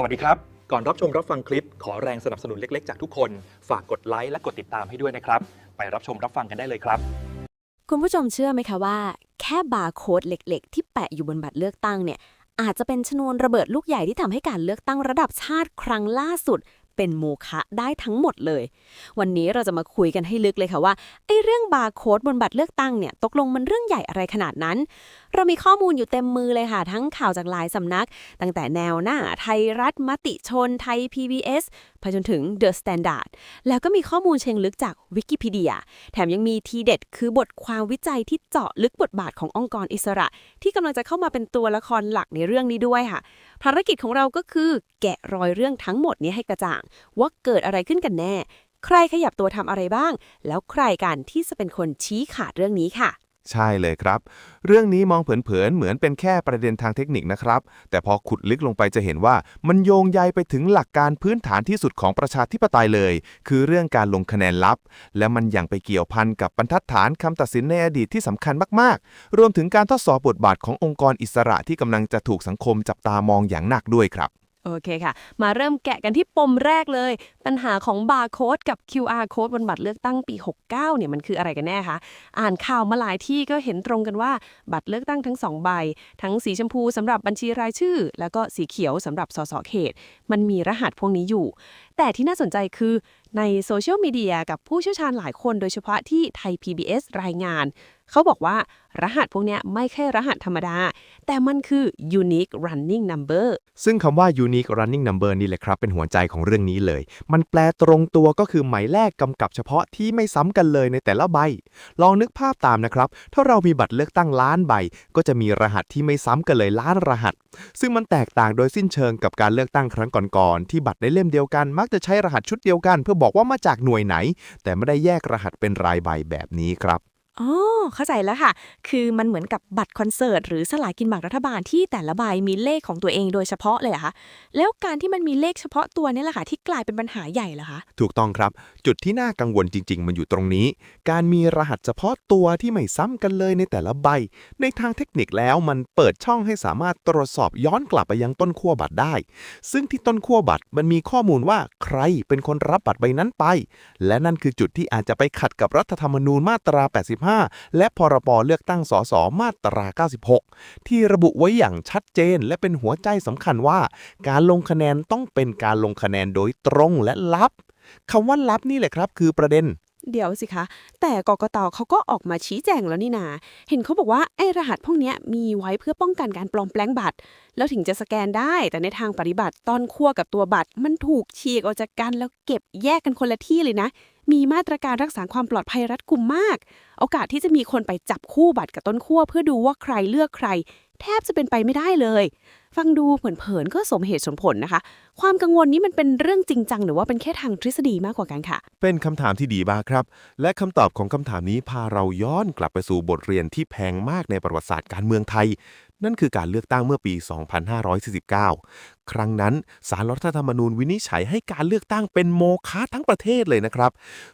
สวัสดีครับ ก่อนรับชมรับฟังคลิป ขอแรงสนับสนุนเล็ก ๆ จากทุกคน ฝากกดไลค์และกดติดตามให้ด้วยนะครับ ไปรับชมรับฟังกันได้เลยครับ คุณผู้ชมเชื่อไหมคะว่า แค่บาร์โค้ดเล็ก ๆ ที่แปะอยู่บนบัตรเลือกตั้งเนี่ยอาจจะเป็นชนวนระเบิดลูกใหญ่ที่ทำให้การเลือกตั้งระดับชาติครั้งล่าสุด เป็นโมฆะได้ทั้งหมดเลย วันนี้เราจะมาคุยกันให้ลึกเลยค่ะว่าไอ้เรื่องบาร์โค้ดบนบัตรเลือกตั้งเนี่ยตกลงมันเรื่องใหญ่อะไรขนาดนั้น เรามีข้อมูลอยู่เต็มมือเลยค่ะ ทั้งข่าวจากหลายสำนัก ตั้งแต่แนวหน้า ไทยรัฐมติชน ไทย PBS ไปจนถึง The Standard แล้วก็มีข้อมูลเชิงลึกจากวิกิพีเดีย แถมยังมีทีเด็ดคือบทความวิจัยที่เจาะลึกบทบาทขององค์กรอิสระ ที่กำลังจะเข้ามาเป็นตัวละครหลักในเรื่องนี้ด้วยค่ะ ภารกิจของเราก็คือแกะรอยเรื่องทั้งหมดนี้ให้กระจ่างว่าเกิดอะไรขึ้นกันแน่ ใครขยับตัวทำอะไรบ้าง แล้วใครกันที่จะเป็นคนชี้ขาดเรื่องนี้ค่ะ ใช่เลยครับ เรื่องนี้มองเผินๆ เหมือนเป็นแค่ประเด็นทางเทคนิคนะครับ แต่พอขุดลึกลงไปจะเห็นว่ามันโยงใยไปถึงหลักการพื้นฐานที่สุดของประชาธิปไตยเลย คือเรื่องการลงคะแนนลับ และมันยังไปเกี่ยวพันกับบรรทัดฐานคำตัดสินในอดีตที่สำคัญมากๆ รวมถึงการทดสอบบทบาทขององค์กรอิสระที่กำลังจะถูกสังคมจับตามองอย่างหนักด้วยครับ โอเคค่ะ มาเริ่มแกะกันที่ปมแรกเลย ปัญหาของบาร์โค้ดกับ QR โค้ดบนบัตรเลือกตั้งปี 69 เนี่ยมันคืออะไรกันแน่คะ อ่านข่าวมาหลายที่ก็เห็นตรงกันว่าบัตรเลือกตั้งทั้ง 2 ใบ ทั้งสีชมพูสำหรับบัญชีรายชื่อ แล้วก็สีเขียวสำหรับสสเขต มันมีรหัสพวกนี้อยู่ แต่ที่น่าสนใจคือในโซเชียลมีเดียกับผู้เชี่ยวชาญหลายคนโดยเฉพาะที่ไทย PBS รายงาน เขาบอกว่ารหัสพวกนี้ไม่แค่รหัสธรรมดา แต่มันคือ unique running number ซึ่งคำว่า unique running number นี่แหละครับ เป็นหัวใจของเรื่องนี้เลย มันแปลตรงตัวก็คือหมายเลขกำกับเฉพาะที่ไม่ซ้ำกันเลยในแต่ละใบ ลองนึกภาพตามนะครับ ถ้าเรามีบัตรเลือกตั้งล้านใบ ก็จะมีรหัสที่ไม่ซ้ำกันเลยล้านรหัส ซึ่งมันแตกต่างโดยสิ้นเชิงกับการเลือกตั้งครั้งก่อนๆที่บัตรในเล่มเดียวกัน มักจะใช้รหัสชุดเดียวกัน เพื่อบอกว่ามาจากหน่วยไหน แต่ไม่ได้แยกรหัสเป็นรายใบแบบนี้ครับ อ๋อเข้าใจแล้วค่ะ คือมันเหมือนกับบัตรคอนเสิร์ตหรือสลากกินแบ่งรัฐบาลที่แต่ละใบมีเลขของตัวเองโดยเฉพาะเลยเหรอคะแล้วการที่มันมีเลขเฉพาะตัวนี่แหละค่ะที่กลายเป็นปัญหาใหญ่เหรอคะถูกต้องครับ จุดที่น่ากังวลจริง ๆ มันอยู่ตรงนี้ การมีรหัสเฉพาะตัวที่ไม่ซ้ำกันเลยในแต่ละใบ ในทางเทคนิคแล้วมันเปิดช่องให้สามารถตรวจสอบย้อนกลับไปยังต้นขั้วบัตรได้ ซึ่งที่ต้นขั้วบัตรมันมีข้อมูลว่าใครเป็นคนรับบัตรใบนั้นไป และนั่นคือจุดที่อาจจะไปขัดกับรัฐธรรมนูญมาตรา 85และพรบเลือกตั้งสสมาตรา 96 ที่ระบุไว้อย่างชัดเจน และเป็นหัวใจสำคัญว่า การลงคะแนนต้องเป็นการลงคะแนนโดยตรงและลับคำว่าลับนี่แหละครับ คือประเด็น เดี๋ยวสิคะ แต่กกตเขาก็ออกมาชี้แจงแล้วนี่นา เห็นเขาบอกว่าไอ้รหัสพวกนี้มีไว้เพื่อป้องกันการปลอมแปลงบัตร แล้วถึงจะสแกนได้ แต่ในทางปฏิบัติตอนคั่วกับตัวบัตร มันถูกฉีกออกจากกันแล้วเก็บแยกกันคนละที่เลยนะ มีมาตรการรักษาความปลอดภัยรัดกุมมาก โอกาสที่จะมีคนไปจับคู่บัตรกับต้นขั้วเพื่อดูว่าใครเลือกใคร แทบจะเป็นไปไม่ได้เลย ฟังดูเผินๆก็สมเหตุสมผลนะคะ ความกังวลนี้มันเป็นเรื่องจริงจังหรือว่าเป็นแค่ทางทฤษฎีมากกว่ากันค่ะ เป็นคำถามที่ดีมากครับ และคำตอบของคำถามนี้พาเราย้อนกลับไปสู่บทเรียนที่แพงมากในประวัติศาสตร์การเมืองไทย นั่นคือการเลือกตั้งเมื่อปี 2549 ครั้งนั้นสารรัฐธรรมนูญวินิจฉัยให้การเลือกตั้งเป็นโมฆะทั้งประเทศเลยนะครับ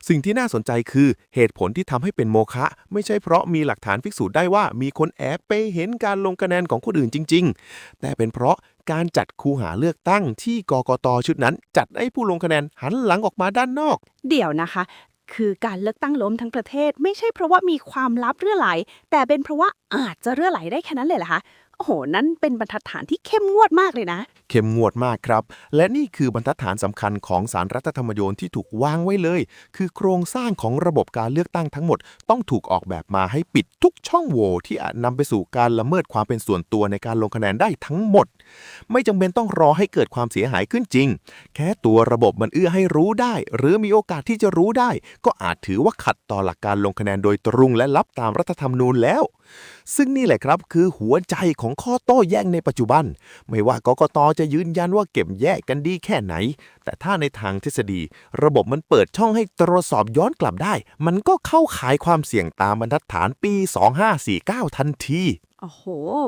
สิ่งที่น่าสนใจคือเหตุผลที่ทำให้เป็นโมฆะไม่ใช่เพราะมีหลักฐานพิสูจน์ได้ว่ามีคนแอบไปเห็นการลงคะแนนของคนอื่นจริง ๆ แต่เป็นเพราะการจัดคูหาเลือกตั้งที่กกตชุดนั้น จัดให้ผู้ลงคะแนนหันหลังออกมาด้านนอก เดี๋ยวนะคะคือการเลือกตั้งล้มทั้งประเทศ ไม่ใช่เพราะว่ามีความลับเรื่อไหล แต่เป็นเพราะว่า อาจจะเรื่อไหลได้แค่นั้นเลยเหรอคะโอ้โห นั่นเป็นบรรทัดฐานที่เข้มงวดมากเลยนะ เข้มงวดมากครับ และนี่คือบรรทัดฐานสำคัญของสารรัฐธรรมนูญที่ถูกวางไว้เลย คือโครงสร้างของระบบการเลือกตั้งทั้งหมด ต้องถูกออกแบบมาให้ปิดทุกช่องโหว่ที่อาจนำไปสู่การละเมิดความเป็นส่วนตัวในการลงคะแนนได้ทั้งหมด ไม่จำเป็นต้องรอให้เกิดความเสียหายขึ้นจริง แค่ตัวระบบมันเอื้อให้รู้ได้ หรือมีโอกาสที่จะรู้ได้ ก็อาจถือว่าขัดต่อหลักการลงคะแนนโดยตรงและลับตามรัฐธรรมนูญแล้วซึ่งนี่แหละครับคือหัวใจของข้อโต้แย้งในปัจจุบัน ไม่ว่ากกตจะยืนยันว่าเก็บแยกกันดีแค่ไหน แต่ถ้าในทางทฤษฎี ระบบมันเปิดช่องให้ตรวจสอบย้อนกลับได้ มันก็เข้าขายความเสี่ยงตามบรรทัดฐานปี 2549 ทันที โอ้โห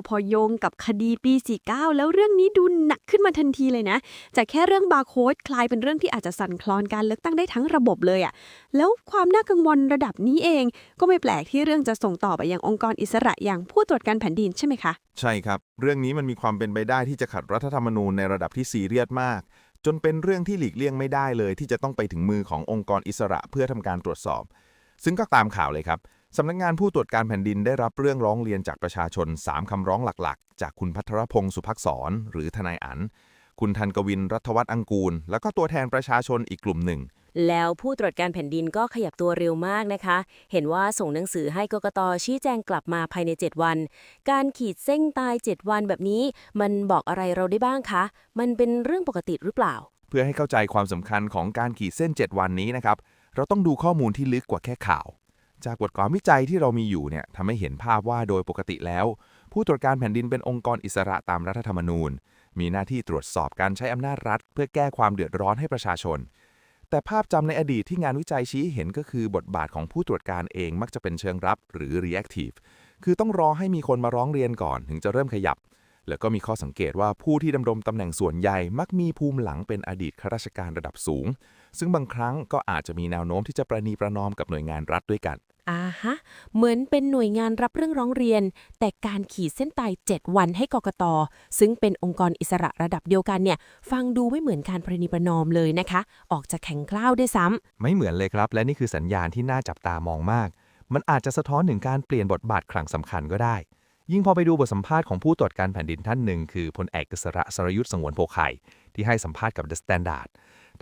พอโยงกับคดีปี 49 แล้วเรื่องนี้ดูหนักขึ้นมาทันทีเลยนะ จากแค่เรื่องบาร์โค้ดคลายเป็นเรื่องที่อาจจะสั่นคลอนการเลือกตั้งได้ทั้งระบบเลยอะแล้วความน่ากังวลระดับนี้เอง ก็ไม่แปลกที่เรื่องจะส่งต่อไปยังองค์กรอิสระอย่างผู้ตรวจการแผ่นดินใช่ไหมคะ ใช่ครับ เรื่องนี้มันมีความเป็นไปได้ที่จะขัดรัฐธรรมนูญในระดับที่ซีเรียสมาก จนเป็นเรื่องที่หลีกเลี่ยงไม่ได้เลย ที่จะต้องไปถึงมือขององค์กรอิสระเพื่อทำการตรวจสอบ ซึ่งก็ตามข่าวเลยครับ สำนักงานผู้ตรวจการแผ่นดินได้รับเรื่องร้องเรียนจากประชาชน 3 คำร้องหลักๆ จากคุณพัทรพงศ์สุภักษร หรือทนายอันคุณทันกวินรัฐวัฒน์อังกูล แล้วก็ตัวแทนประชาชนอีกกลุ่มหนึ่ง แล้วผู้ตรวจการแผ่นดินก็ขยับตัวเร็วมากนะคะ เห็นว่าส่งหนังสือให้กกตชี้แจงกลับมาภายใน 7 วัน การขีดเส้นตาย 7 วันแบบนี้ มันบอกอะไรเราได้บ้างคะ มันเป็นเรื่องปกติหรือเปล่า เพื่อให้เข้าใจความสำคัญของการขีดเส้น 7 วันนี้นะครับ เราต้องดูข้อมูลที่ลึกกว่าแค่ข่าว จากบทความวิจัยที่เรามีอยู่เนี่ยทำให้เห็นภาพว่าโดยปกติแล้ว ผู้ตรวจการแผ่นดินเป็นองค์กรอิสระตามรัฐธรรมนูญ มีหน้าที่ตรวจสอบการใช้อำนาจรัฐ เพื่อแก้ความเดือดร้อนให้ประชาชน แต่ภาพจำในอดีตที่งานวิจัยชี้เห็นก็คือบทบาทของผู้ตรวจการเองมักจะเป็นเชิงรับหรือ reactive คือต้องรอให้มีคนมาร้องเรียนก่อนถึงจะเริ่มขยับ แล้วก็มีข้อสังเกตว่าผู้ที่ดำรงตำแหน่งส่วนใหญ่มักมีภูมิหลังเป็นอดีตข้าราชการระดับสูง ซึ่งบางครั้งก็อาจจะมีแนวโน้มที่จะประนีประนอมกับหน่วยงานรัฐด้วยกัน อ่าฮะ เหมือนเป็นหน่วยงานรับเรื่องร้องเรียน แต่การขีดเส้นตาย 7 วันให้กกต ซึ่งเป็นองค์กรอิสระระดับเดียวกันเนี่ย ฟังดูไม่เหมือนการประนีประนอมเลยนะคะ ออกจะแข็งกล้าวด้วยซ้ำ ไม่เหมือนเลยครับ และนี่คือสัญญาณที่น่าจับตามองมาก มันอาจจะสะท้อนถึงการเปลี่ยนบทบาทครั้งสำคัญก็ได้ ยิ่งพอไปดูบทสัมภาษณ์ของผู้ตรวจการแผ่นดินท่านหนึ่งคือพลเอกกษระสรยุทธ์สงวนโพไข่ที่ให้สัมภาษณ์กับ The Standard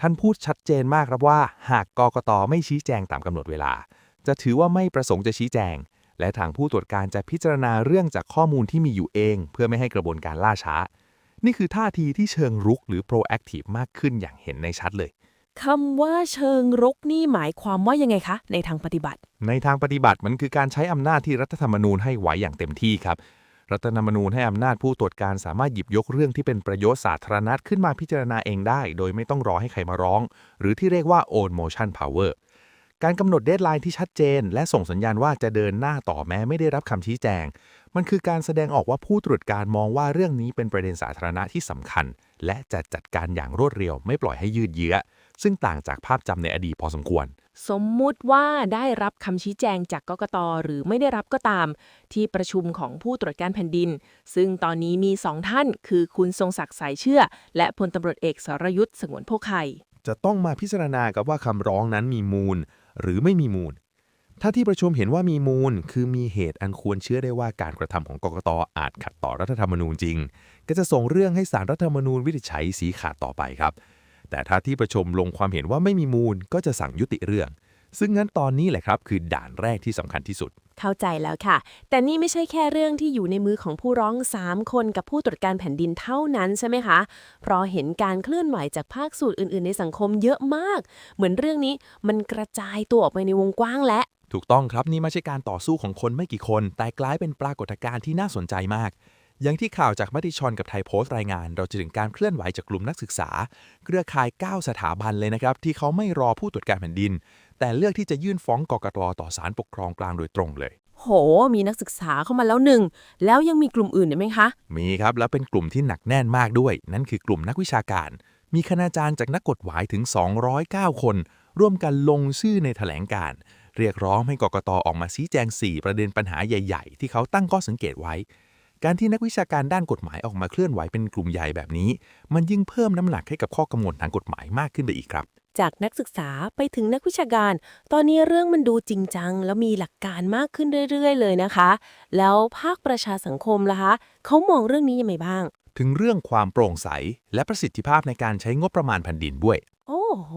ท่านพูดชัดเจนมากครับว่า หากกกตไม่ชี้แจงตามกำหนดเวลา จะถือว่าไม่ประสงค์จะชี้แจง และทางผู้ตรวจการจะพิจารณาเรื่องจากข้อมูลที่มีอยู่เอง เพื่อไม่ให้กระบวนการล่าช้า นี่คือท่าทีที่เชิงรุกหรือ proactive มากขึ้นอย่างเห็นในชัดเลยคำว่าเชิงรุกนี่หมายความว่ายังไงคะ ในทางปฏิบัติ ในทางปฏิบัติมันคือการใช้อำนาจที่รัฐธรรมนูญให้ไหวอย่างเต็มที่ครับ รัฐธรรมนูญให้อำนาจผู้ตรวจการสามารถหยิบยกเรื่องที่เป็นประโยชน์สาธารณะขึ้นมาพิจารณาเองได้ โดยไม่ต้องรอให้ใครมาร้อง หรือที่เรียกว่า own motion power การกำหนดเดทไลน์ที่ชัดเจน และส่งสัญญาณว่าจะเดินหน้าต่อแม้ไม่ได้รับคำชี้แจง มันคือการแสดงออกว่าผู้ตรวจการมองว่าเรื่องนี้เป็นประเด็นสาธารณะที่สำคัญ และจะจัดการอย่างรวดเร็ว ไม่ปล่อยให้ยืดเยื้อ ซึ่งต่างจากภาพจำในอดีตพอสมควร สมมุติว่าได้รับคำชี้แจงจากกกตหรือไม่ได้รับก็ตาม ที่ประชุมของผู้ตรวจการแผ่นดิน ซึ่งตอนนี้มีสองท่าน คือคุณทรงศักดิ์สายเชื่อ และพลตำรวจเอกสรยุทธ์สงวนโพไข่จะต้องมาพิจารณากับว่าคำร้องนั้นมีมูล หรือไม่มีมูล ถ้าที่ประชุมเห็นว่ามีมูล คือมีเหตุอันควรเชื่อได้ว่าการกระทำของกกตอาจขัดต่อรัฐธรรมนูญจริง ก็จะส่งเรื่องให้สารรัฐธรรมนูญวินิจฉัยสีขาดต่อไปครับ แต่ถ้าที่ประชุมลงความเห็นว่าไม่มีมูล ก็จะสั่งยุติเรื่อง ซึ่งงั้นตอนนี้แหละครับ คือด่านแรกที่สำคัญที่สุด เข้าใจแล้วค่ะ แต่นี่ไม่ใช่แค่เรื่องที่อยู่ในมือของผู้ร้อง 3 คนกับผู้ตรวจการแผ่นดินเท่านั้นใช่ไหมคะ เพราะเห็นการเคลื่อนไหวจากภาคส่วนอื่น ๆ ในสังคมเยอะมาก เหมือนเรื่องนี้มันกระจายตัวออกไปในวงกว้างและ ถูกต้องครับนี่ไม่ใช่การต่อสู้ของคนไม่กี่คน แต่กลายเป็นปรากฏการณ์ที่น่าสนใจมาก อย่างที่ข่าวจากมติชนกับไทยโพสต์รายงาน เราจะถึงการเคลื่อนไหวจากกลุ่มนักศึกษา เครือข่าย 9 สถาบันเลยนะครับที่เขาไม่รอผู้ตรวจการแผ่นดิน แต่เลือกที่จะยื่นฟ้องกกตต่อศาลปกครองกลางโดยตรงเลย โห มีนักศึกษาเข้ามาแล้วหนึ่ง แล้วยังมีกลุ่มอื่นอีกไหมคะ มีครับ แล้วเป็นกลุ่มที่หนักแน่นมากด้วย นั่นคือกลุ่มนักวิชาการ มีคณาจารย์จากนักกฎหมายถึง 209 คน ร่วมกันลงชื่อในแถลงการณ์เรียกร้องให้กกตออกมาชี้แจง 4 ประเด็นปัญหาใหญ่ ๆ ที่เขาตั้งข้อสังเกตไว้ การที่นักวิชาการด้านกฎหมายออกมาเคลื่อนไหวเป็นกลุ่มใหญ่แบบนี้ มันยิ่งเพิ่มน้ำหนักให้กับข้อกังวลทางกฎหมายมากขึ้นไปอีกครับ จากนักศึกษาไปถึงนักวิชาการ ตอนนี้เรื่องมันดูจริงจัง แล้วมีหลักการมากขึ้นเรื่อย ๆ เลยนะคะ แล้วภาคประชาสังคมล่ะคะเขามองเรื่องนี้ยังไงบ้าง ถึงเรื่องความโปร่งใส และประสิทธิภาพในการใช้งบประมาณแผ่นดินด้วย โอ้ โห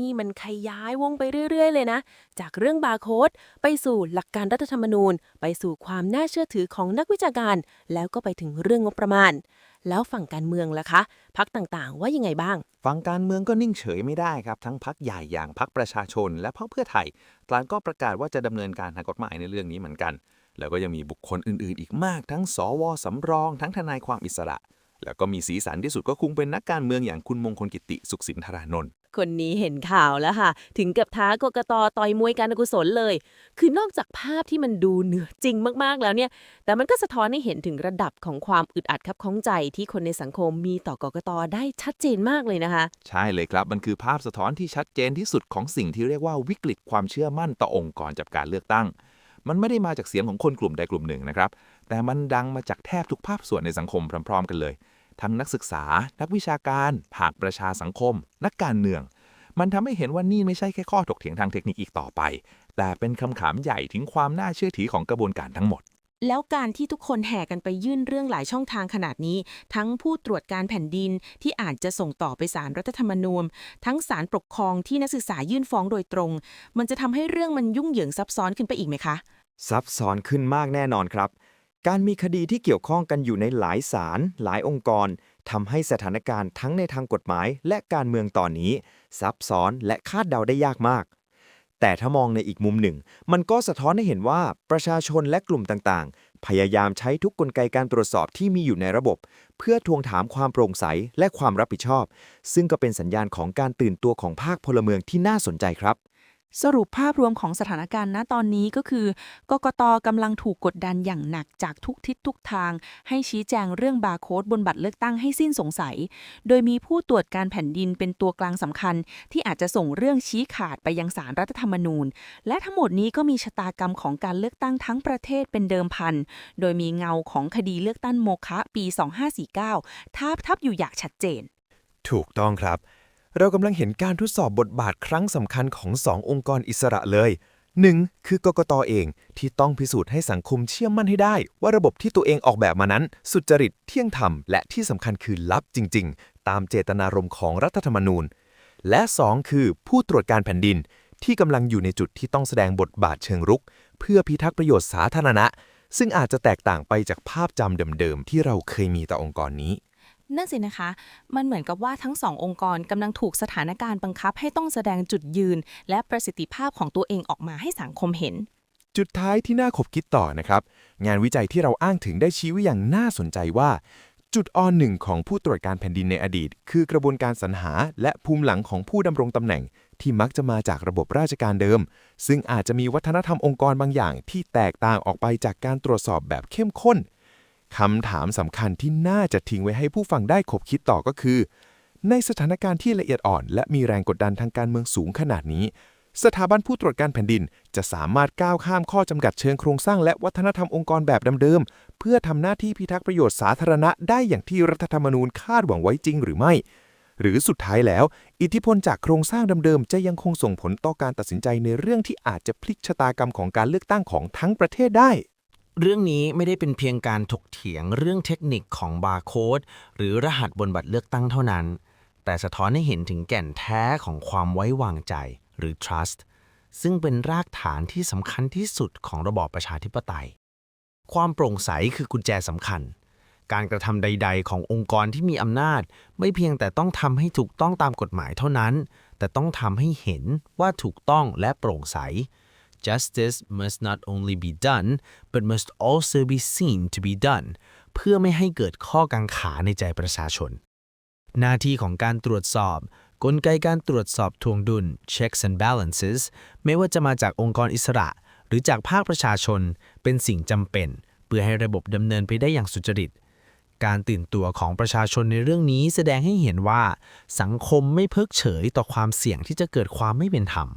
นี่มันขยายวงไปเรื่อย ๆ เลยนะ จากเรื่องบาร์โค้ดไปสู่หลักการรัฐธรรมนูญ ไปสู่ความน่าเชื่อถือของนักวิชาการ แล้วก็ไปถึงเรื่องงบประมาณ แล้วฝั่งการเมืองล่ะคะ พักต่างๆ ว่ายังไงบ้าง ฝั่งการเมืองก็นิ่งเฉยไม่ได้ครับ ทั้งพักใหญ่อย่างพักประชาชน และพรรคเพื่อไทยต่างก็ประกาศว่าจะดำเนินการทางกฎหมายในเรื่องนี้เหมือนกัน แล้วก็ยังมีบุคคลอื่นๆ อีกมาก ทั้งสวสำรอง ทั้งทนายความอิสระแล้วก็มีสีสันที่สุดก็คงเป็นนักการเมืองอย่างคุณมงคลกิติสุขสินธารานนท์ คนนี้เห็นข่าวแล้วค่ะ ถึงกับท้ากกตต่อยมวยการกุศลเลย คือนอกจากภาพที่มันดูเหนือจริงมากๆแล้วเนี่ย แต่มันก็สะท้อนให้เห็นถึงระดับของความอึดอัดครับข้องใจที่คนในสังคมมีต่อกกตได้ชัดเจนมากเลยนะคะ ใช่เลยครับ มันคือภาพสะท้อนที่ชัดเจนที่สุดของสิ่งที่เรียกว่าวิกฤตความเชื่อมั่นต่อองค์กรจัดการเลือกตั้ง มันไม่ได้มาจากเสียงของคนกลุ่มใดกลุ่มหนึ่งนะครับ แต่มันดังมาจากแทบทุกภาคส่วนในสังคมพร้อม ๆ กันเลย ทั้งนักศึกษา นักวิชาการ ภาคประชาสังคม นักการเมือง มันทำให้เห็นว่านี่ไม่ใช่แค่ข้อถกเถียงทางเทคนิคอีกต่อไป แต่เป็นคำถามใหญ่ถึงความน่าเชื่อถือของกระบวนการทั้งหมดแล้วการที่ทุกคนแห่กันไปยื่นเรื่องหลายช่องทางขนาดนี้ ทั้งผู้ตรวจการแผ่นดินที่อาจจะส่งต่อไปศาลรัฐธรรมนูญ ทั้งศาลปกครองที่นักศึกษายื่นฟ้องโดยตรง มันจะทำให้เรื่องมันยุ่งเหยิงซับซ้อนขึ้นไปอีกไหมคะ ซับซ้อนขึ้นมากแน่นอนครับ การมีคดีที่เกี่ยวข้องกันอยู่ในหลายศาลหลายองค์กรทำให้สถานการณ์ทั้งในทางกฎหมายและการเมืองตอนนี้ ซับซ้อนและคาดเดาได้ยากมาก แต่ถ้ามองในอีกมุมหนึ่ง มันก็สะท้อนให้เห็นว่าประชาชนและกลุ่มต่างๆ พยายามใช้ทุกกลไกการตรวจสอบที่มีอยู่ในระบบ เพื่อทวงถามความโปร่งใสและความรับผิดชอบ ซึ่งก็เป็นสัญญาณของการตื่นตัวของภาคพลเมืองที่น่าสนใจครับ สรุปภาพรวมของสถานการณ์ณตอนนี้ก็คือกกตกำลังถูกกดดันอย่างหนักจากทุกทิศทุกทาง ให้ชี้แจงเรื่องบาร์โค้ดบนบัตรเลือกตั้งให้สิ้นสงสัย โดยมีผู้ตรวจการแผ่นดินเป็นตัวกลางสำคัญ ที่อาจจะส่งเรื่องชี้ขาดไปยังศาลรัฐธรรมนูญ และทั้งหมดนี้ก็มีชะตากรรมของการเลือกตั้งทั้งประเทศเป็นเดิมพัน โดยมีเงาของคดีเลือกตั้งโมฆะปี 2549ทาบทับอยู่อย่างชัดเจน ถูกต้องครับ เรากำลังเห็นการทดสอบบทบาทครั้งสำคัญของสององค์กรอิสระเลย 1. คือกกตเองที่ต้องพิสูจน์ให้สังคมเชื่อมั่นให้ได้ ว่าระบบที่ตัวเองออกแบบมานั้น สุจริตเที่ยงธรรม และที่สำคัญคือลับจริง ๆ ตามเจตนารมณ์ของรัฐธรรมนูญ และ 2. คือผู้ตรวจการแผ่นดิน ที่กำลังอยู่ในจุดที่ต้องแสดงบทบาทเชิงรุก เพื่อพิทักษ์ประโยชน์สาธารณะ ซึ่งอาจจะแตกต่างไปจากภาพจำเดิมๆที่เราเคยมีต่อองค์กรนี้ นั่นสินะคะ มันเหมือนกับว่าทั้งสององค์กรกำลังถูกสถานการณ์บังคับให้ต้องแสดงจุดยืน และประสิทธิภาพของตัวเองออกมาให้สังคมเห็น จุดท้ายที่น่าขบคิดต่อนะครับ งานวิจัยที่เราอ้างถึงได้ชี้ไว้อย่างน่าสนใจว่า จุดอ่อนหนึ่งของผู้ตรวจการแผ่นดินในอดีต คือกระบวนการสรรหา และภูมิหลังของผู้ดำรงตำแหน่ง ที่มักจะมาจากระบบราชการเดิม ซึ่งอาจจะมีวัฒนธรรมองค์กรบางอย่างที่แตกต่างออกไปจากการตรวจสอบแบบเข้มข้น คำถามสำคัญที่น่าจะทิ้งไว้ให้ผู้ฟังได้ขบคิดต่อก็คือ ในสถานการณ์ที่ละเอียดอ่อน และมีแรงกดดันทางการเมืองสูงขนาดนี้ สถาบันผู้ตรวจการแผ่นดิน จะสามารถก้าวข้ามข้อจำกัดเชิงโครงสร้างและวัฒนธรรมองค์กรแบบเดิมๆ เพื่อทำหน้าที่พิทักษ์ประโยชน์สาธารณะได้อย่างที่รัฐธรรมนูญคาดหวังไว้จริงหรือไม่ หรือสุดท้ายแล้ว อิทธิพลจากโครงสร้างเดิมๆจะยังคงส่งผลต่อการตัดสินใจในเรื่องที่อาจจะพลิกชะตากรรมของการเลือกตั้งของทั้งประเทศได้ เรื่องนี้ไม่ได้เป็นเพียงการถกเถียงเรื่องเทคนิคของบาร์โค้ดหรือรหัสบนบัตรเลือกตั้งเท่านั้น แต่สะท้อนให้เห็นถึงแก่นแท้ของความไว้วางใจหรือ trust ซึ่งเป็นรากฐานที่สำคัญที่สุดของระบอบประชาธิปไตย ความโปร่งใสคือกุญแจสำคัญ การกระทำใด ๆ ขององค์กรที่มีอำนาจ ไม่เพียงแต่ต้องทำให้ถูกต้องตามกฎหมายเท่านั้น แต่ต้องทำให้เห็นว่าถูกต้องและโปร่งใส Justice must not only be done but must also be seen to be done เพื่อไม่ให้เกิดข้อกังขาในใจประชาชน หน้าที่ของการตรวจสอบ กลไกการตรวจสอบทวงดุล checks and balances ไม่ว่าจะมาจากองค์กรอิสระ หรือจากภาคประชาชน เป็นสิ่งจำเป็น เพื่อให้ระบบดำเนินไปได้อย่างสุจริต การตื่นตัวของประชาชนในเรื่องนี้แสดงให้เห็นว่า สังคมไม่เพิกเฉยต่อความเสี่ยงที่จะเกิดความไม่เป็นธรรม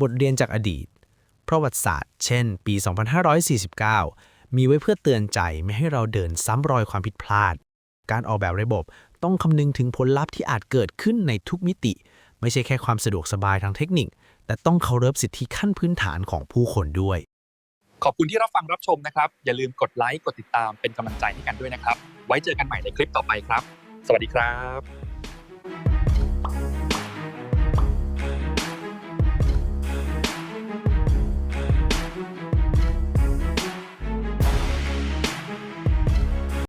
บทเรียนจากอดีต ประวัติศาสตร์ เช่น ปี 2549 มีไว้เพื่อเตือนใจไม่ให้เราเดินซ้ำรอยความผิดพลาด การออกแบบระบบต้องคำนึงถึงผลลัพธ์ที่อาจเกิดขึ้นในทุกมิติ ไม่ใช่แค่ความสะดวกสบายทางเทคนิค แต่ต้องเคารพสิทธิขั้นพื้นฐานของผู้คนด้วย ขอบคุณที่รับฟังรับชมนะครับ อย่าลืมกดไลค์กดติดตามเป็นกำลังใจให้กันด้วยนะครับ ไว้เจอกันใหม่ในคลิปต่อไปครับ สวัสดีครับ